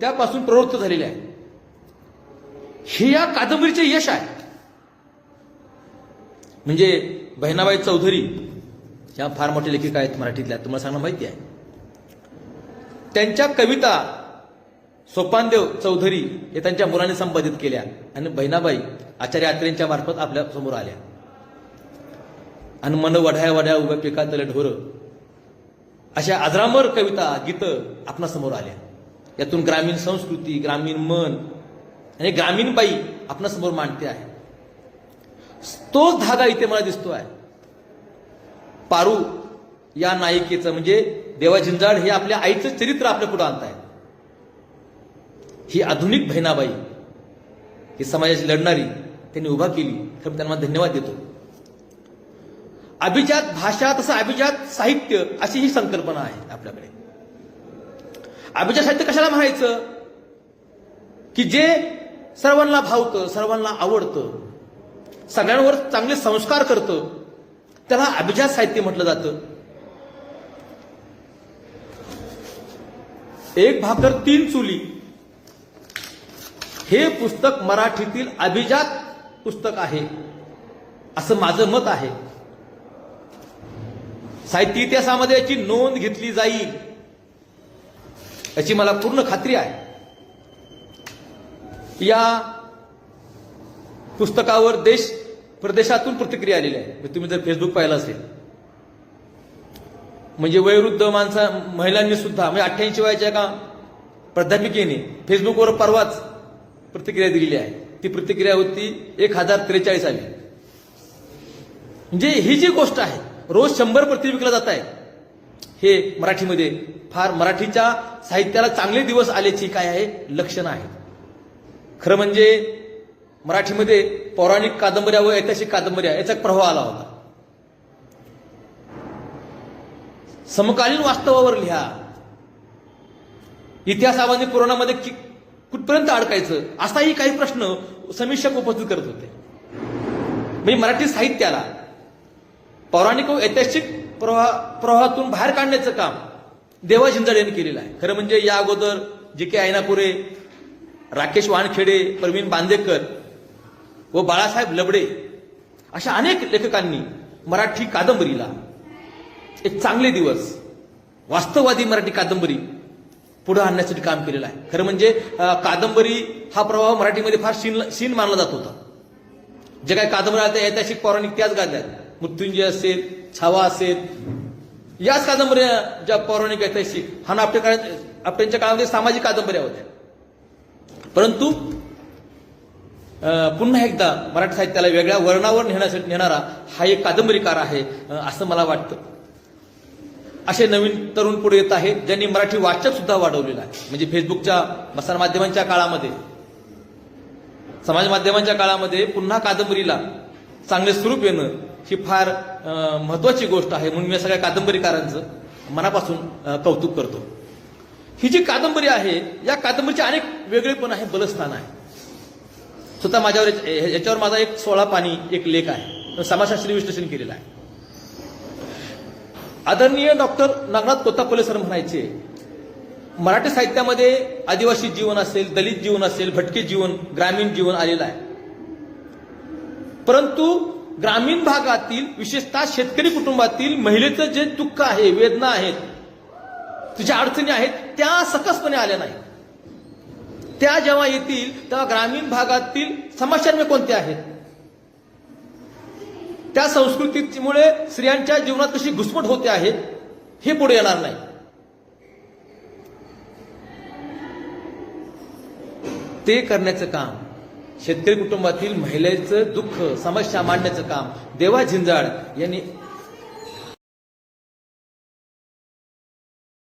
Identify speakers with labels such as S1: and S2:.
S1: त्यापासून प्रवृत्त झालेले आहे. हे या कादंबरीचे यश आहे. म्हणजे बहिणाबाई चौधरी ह्या फार मोठ्या लेखिका आहेत मराठीतल्या तुम्हाला सांगणं माहिती आहे. त्यांच्या कविता सोपानदेव चौधरी हे त्यांच्या मुलाने संपादित केल्या आणि बहिणाबाई आचार्य आत्रेंच्या मार्फत आपल्यासमोर आल्या. आणि मन वढ्या वढ्या उभ्या पिकातले ढोर अशा अजरामर कविता गीतं आपणासमोर आल्या. यातून ग्रामीण संस्कृती ग्रामीण मन आणि ग्रामीण बाई आपणासमोर मांडते आहे. तोच धागा इथे मला दिसतो आहे पारू या नायिकेचं म्हणजे देवा झिंजाड हे आपल्या आईचं चरित्र आपल्या पुढे आणत आहे ही आधुनिक बहिणाबाई ही समाजाची लढणारी त्यांनी उभा केली. तर मी त्यांना धन्यवाद देतो. अभिजात भाषा तसं अभिजात साहित्य अशी ही संकल्पना आहे आपल्याकडे. अभिजात साहित्य कशाला म्हणायचं? की जे सर्वांना भावतं सर्वांना आवडतं सगळ्यांवर चांगले संस्कार करतं त्याला अभिजात साहित्य म्हटलं जातं. एक भाकर तीन चुली. हे पुस्तक मराठीतील अभिजात पुस्तक आहे असं माझं मत आहे. साहित्य इतिहासामध्ये याची नोंद घेतली जाईल. याची मला पूर्ण खात्री आहे. या पुस्तकावर देश प्रदेशातून प्रतिक्रिया आलेली आहे. म्हणजे तुम्ही जर फेसबुक पाहिलं असेल. म्हणजे वयोवृद्ध माणसा महिलांनी सुद्धा म्हणजे अठ्ठ्याऐंशी वयाच्या एका प्राध्यापिकेने फेसबुकवर परवाच प्रतिक्रिया दिलेली आहे. ती प्रतिक्रिया होती एक हजार त्रेचाळीस आली. म्हणजे ही जी गोष्ट आहे रोज शंभर प्रति विकला जात आहे हे मराठीमध्ये फार मराठीच्या साहित्याला चांगले दिवस आल्याची काय आहे? लक्षणं आहेत. खरं म्हणजे मराठीमध्ये पौराणिक कादंबऱ्या व ऐतिहासिक कादंबऱ्या याचा प्रभाव आला होता. समकालीन वास्तवावर लिहा. इतिहासामध्ये पुराणामध्ये कुठपर्यंत अडकायचं? असाही काही प्रश्न समीक्षक उपस्थित करत होते. म्हणजे मराठी साहित्याला पौराणिक व ऐतिहासिक प्रवाह प्रवाहातून बाहेर काढण्याचं काम देवा झिंजाड यांनी केलेलं आहे. खरं म्हणजे या अगोदर जे के आयनापुरे राकेश वानखेडे प्रवीण बांदेकर व बाळासाहेब लबडे अशा अनेक लेखकांनी मराठी कादंबरीला एक चांगले दिवस वास्तववादी मराठी कादंबरी पुढे आणण्यासाठी काम केलेलं आहे. खरं म्हणजे कादंबरी हा प्रभाव मराठीमध्ये फार शीन शीन मानला जात होता. जे काही कादंबऱ्या ऐतिहासिक पौराणिक त्याच गाजल्यात मृत्युंजय असेल छावा असेल याच कादंबऱ्या ज्या पौराणिक ऐतिहासिक हा ना आपल्या काळात आपल्यांच्या काळामध्ये सामाजिक कादंबऱ्या होत्या. परंतु पुन्हा एकदा मराठी साहित्याला वेगळ्या वर्णावर नेण्यासाठी नेणारा हा एक कादंबरीकार आहे असं मला वाटतं. असे नवीन तरुण पुढे येत आहेत ज्यांनी मराठी वाचक सुद्धा वाढवलेला आहे. म्हणजे फेसबुकच्या प्रसार माध्यमांच्या काळामध्ये समाज माध्यमांच्या काळामध्ये पुन्हा कादंबरीला चांगले स्वरूप येणं ही फार महत्वाची गोष्ट आहे म्हणून मी सगळ्या कादंबरीकारांचं मनापासून कौतुक करतो. ही जी कादंबरी आहे या कादंबरीचे अनेक वेगळेपण आहे बलस्थान आहे. स्वतः माझ्यावर याच्यावर माझा एक सोळा पाणी एक लेख आहे. समाजशास्त्री विश्लेषण केलेलं आहे. आदरणीय डॉक्टर नागनाथ कोतापले सर म्हणायचे मराठी साहित्यामध्ये आदिवासी जीवन असेल दलित जीवन असेल भटके जीवन ग्रामीण जीवन आलेलं आहे. परंतु ग्रामीण भागातील विशेषतः शेतकरी कुटुंबातील महिलेचं जे दुःख आहे वेदना आहेत तुझ्या अडचणी आहेत त्या सकसपणे आल्या नाही त्या जेव्हा येतील तेव्हा ग्रामीण भागातील समस्या कोणत्या आहेत? त्या संस्कृतीमुळे स्त्रियांच्या जीवनात कशी घुसमट होते आहे हे पुढे येणार नाही. ते करण्याचं काम शेतकरी कुटुंबातील महिलेचं दुःख समस्या मांडण्याचं काम देवा झिंजाड यांनी